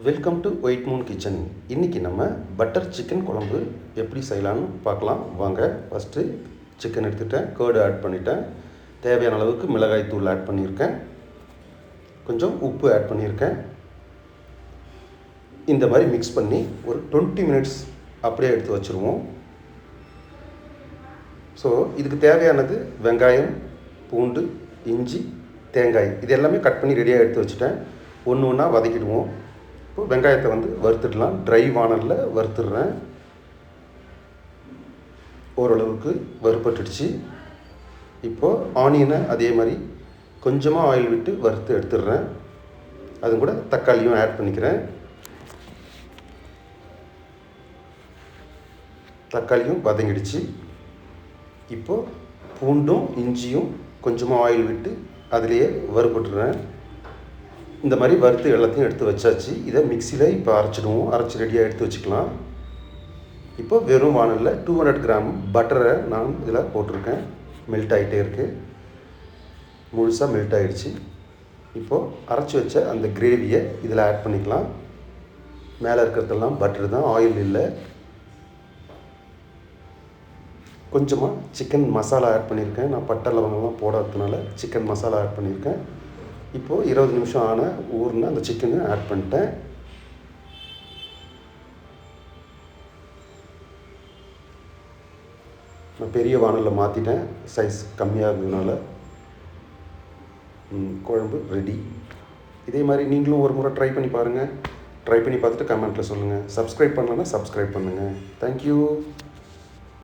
Welcome to white moon kitchen இன்றைக்கி நம்ம butter chicken குழம்பு எப்படி செய்யலான்னு பார்க்கலாம். வாங்க ஃபஸ்ட்டு சிக்கன் எடுத்துட்டேன். கேர்டு ஆட் பண்ணிட்டேன். தேவையான அளவுக்கு மிளகாய் தூள் ஆட் பண்ணியிருக்கேன். கொஞ்சம் உப்பு ஆட் பண்ணியிருக்கேன். இந்த மாதிரி மிக்ஸ் பண்ணி ஒரு டுவெண்ட்டி மினிட்ஸ் அப்படியே எடுத்து வச்சுருவோம். ஸோ இதுக்கு தேவையானது வெங்காயம் பூண்டு இஞ்சி தேங்காய். இது எல்லாமே கட் பண்ணி ரெடியாக எடுத்து வச்சுட்டேன். ஒன்று ஒன்றா வதக்கிடுவோம். இப்போ வெங்காயத்தை வந்து வறுத்துடலாம். ட்ரை வானலில் வறுத்துடுறேன். ஓரளவுக்கு வறுப்பட்டுடுச்சு இப்போது ஆனியனை அதே மாதிரி கொஞ்சமாக ஆயில் விட்டு வறுத்து எடுத்துடுறேன். அது கூட தக்காளியும் ஆட் பண்ணிக்கிறேன். தக்காளியும் வதங்கிடுச்சு. இப்போது பூண்டும் இஞ்சியும் கொஞ்சமாக ஆயில் விட்டு அதிலேயே வறுபட்டுறேன் இந்த மாதிரி வறுத்து எல்லாத்தையும் எடுத்து வச்சாச்சு. இதை மிக்சியில் இப்போ அரைச்சிடுவோம். அரைச்சி ரெடியாக எடுத்து வச்சுக்கலாம். இப்போ வெறும் வானலில் டூ ஹண்ட்ரட் கிராம் பட்டரை நான் இதில் போட்டிருக்கேன். மெல்ட் ஆகிட்டே இருக்குது முழுசாக மெல்ட் ஆகிடுச்சு இப்போது அரைச்சி வச்ச அந்த கிரேவியை இதில் ஆட் பண்ணிக்கலாம். மேலே இருக்கிறதெல்லாம் பட்டர் தான். ஆயில் இல்லை. கொஞ்சமாக சிக்கன் மசாலா ஆட் பண்ணியிருக்கேன். நான் பட்டை லவங்கெல்லாம் போடாததுனால சிக்கன் மசாலா ஆட் பண்ணியிருக்கேன். இப்போது இருபது நிமிஷம் ஆன ஊர்னு அந்த சிக்கனை ஆட் பண்ணிட்டேன். நான் பெரிய வானலில் மாற்றிட்டேன் சைஸ் கம்மியாக இருந்ததுனால குழம்பு ரெடி இதே மாதிரி நீங்களும் ஒரு முறை ட்ரை பண்ணி பாருங்கள் ட்ரை பண்ணி பார்த்துட்டு கமெண்ட்டில் சொல்லுங்கள் சப்ஸ்கிரைப் பண்ணலன்னா சப்ஸ்கிரைப் பண்ணுங்கள் தேங்க்யூ